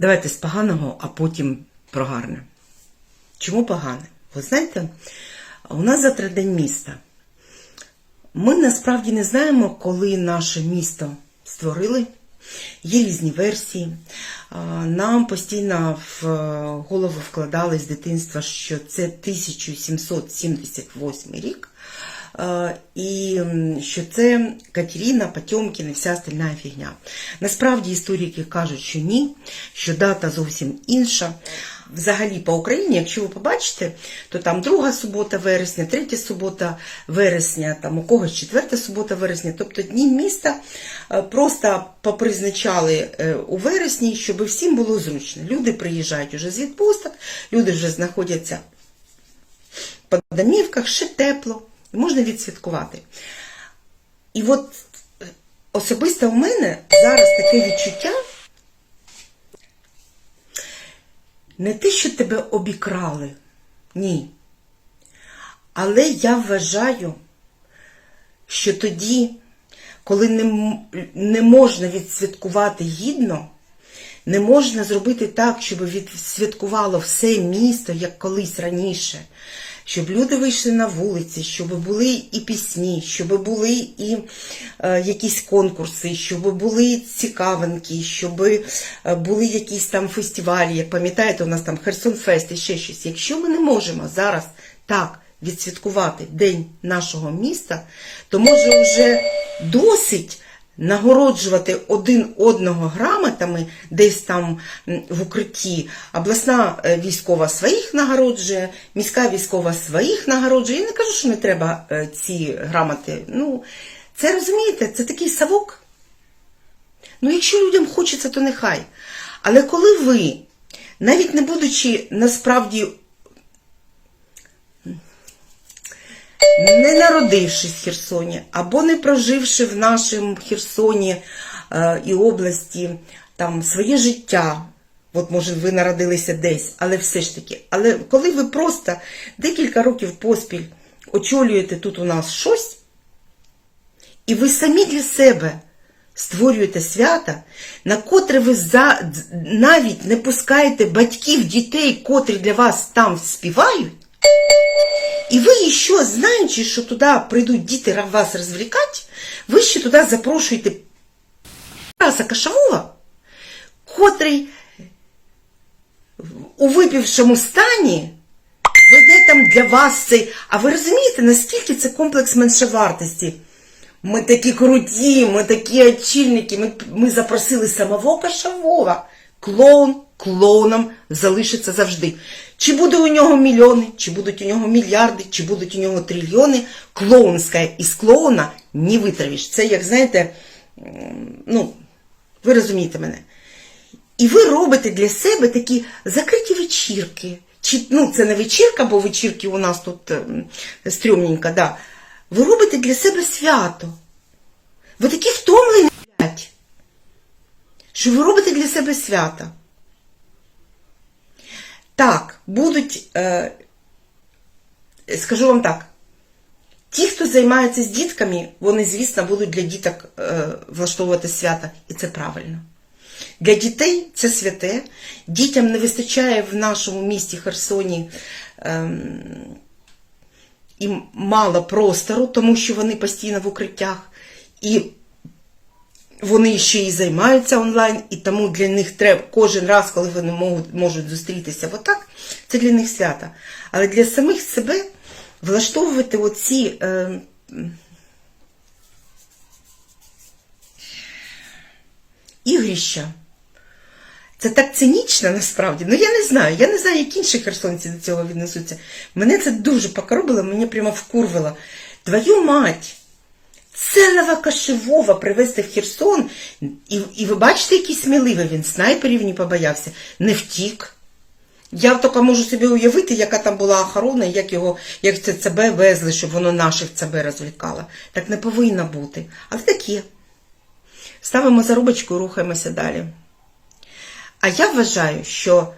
Давайте з поганого, а потім про гарне. Чому погане? Ви знаєте, у нас завтра день міста. Ми насправді не знаємо, коли наше місто створили. Є різні версії. Нам постійно в е, голову вкладали з дитинства, що це 1778 рік. Е, І що це Катерина, Потьомкін і вся остальна фігня. Насправді історики кажуть, що ні, що дата зовсім інша. Взагалі по Україні, якщо ви побачите, то там друга субота вересня, третя субота вересня, там у когось четверта субота вересня. Тобто дні міста е, просто попризначали е, у вересні, щоб всім було зручно. Люди приїжджають уже з відпусток, люди вже знаходяться по домівках, ще тепло, можна відсвяткувати. І от е, особисто у мене зараз таке відчуття. Не те, що тебе обікрали, ні. Але я вважаю, що тоді, коли не, не можна відсвяткувати гідно, не можна зробити так, щоб відсвяткувало все місто, як колись раніше. Щоб люди вийшли на вулиці, щоб були і пісні, щоб були і е, якісь конкурси, щоб були цікавинки, щоб е, були якісь там фестивалі. Як пам'ятаєте, у нас там Херсонфест і ще щось. Якщо ми не можемо зараз так відсвяткувати День нашого міста, то може вже досить нагороджувати один одного грамотами десь там в укритті. Обласна е, військова своїх нагороджує, міська військова своїх нагороджує. Я не кажу, що не треба е, ці грамоти. Ну, це розумієте, це такий совок. Ну, якщо людям хочеться, то нехай. Але коли ви, навіть не будучи насправді не народившись в Херсоні, або не проживши в нашому Херсоні е, і області там своє життя. От, може, ви народилися десь, але все ж таки. Але коли ви просто декілька років поспіль очолюєте тут у нас щось, і ви самі для себе створюєте свята, на котре ви за, навіть не пускаєте батьків, дітей, котрі для вас там співають, і ви ще, знаючи, що туди прийдуть діти вас розвлікати, ви ще туди запрошуєте Тараса Кашавова, котрий у випівшому стані веде там для вас цей. А ви розумієте, наскільки це комплекс меншовартості? Ми такі круті, ми такі очільники, ми, ми запросили самого Кашавова. Клоун клоуном залишиться завжди. Чи буде у нього мільйони, чи будуть у нього мільярди, чи будуть у нього трильйони, клоунська із клоуна не витравиш. Це, як знаєте, ну, ви розумієте мене. І ви робите для себе такі закриті вечірки. Чи, ну, це не вечірка, бо вечірки у нас тут ем, стрьомненько, да. Ви робите для себе свято. Ви такі втомлені, блядь, що ви робите для себе свято. Так, будуть, е, скажу вам так, ті, хто займається з дітками, вони, звісно, будуть для діток е, влаштовувати свята, і це правильно. Для дітей це святе. Дітям не вистачає в нашому місті Херсоні ем, і мало простору, тому що вони постійно в укриттях. І вони ще й займаються онлайн, і тому для них треба кожен раз, коли вони можуть, можуть зустрітися отак, це для них свято. Але для самих себе влаштовувати оці. Е, ігрища. Це так цинічно насправді. Ну я не знаю. Я не знаю, як інші херсонці до цього віднесуться. Мене це дуже покоробило, мені прямо вкурвило. Твою мать! Целого кашевого привезти в Херсон, і, і ви бачите, який сміливий він, снайперів не побоявся, не втік. Я тільки можу собі уявити, яка там була охорона, як його, як це ЦБ везли, щоб воно наших ЦБ розвлікало. Так не повинно бути. Але таке. Ставимо зарубочку і рухаємося далі. А я вважаю, що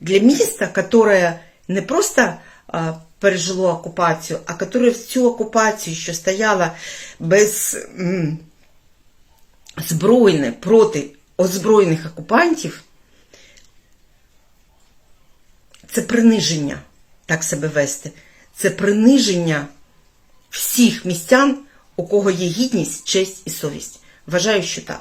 для міста, яке не просто пережило окупацію, а яке в цю окупацію, що стояла без збройне проти озброєних окупантів це приниження так себе вести. Це приниження всіх містян, у кого є гідність, честь і совість. Вважаю, що так.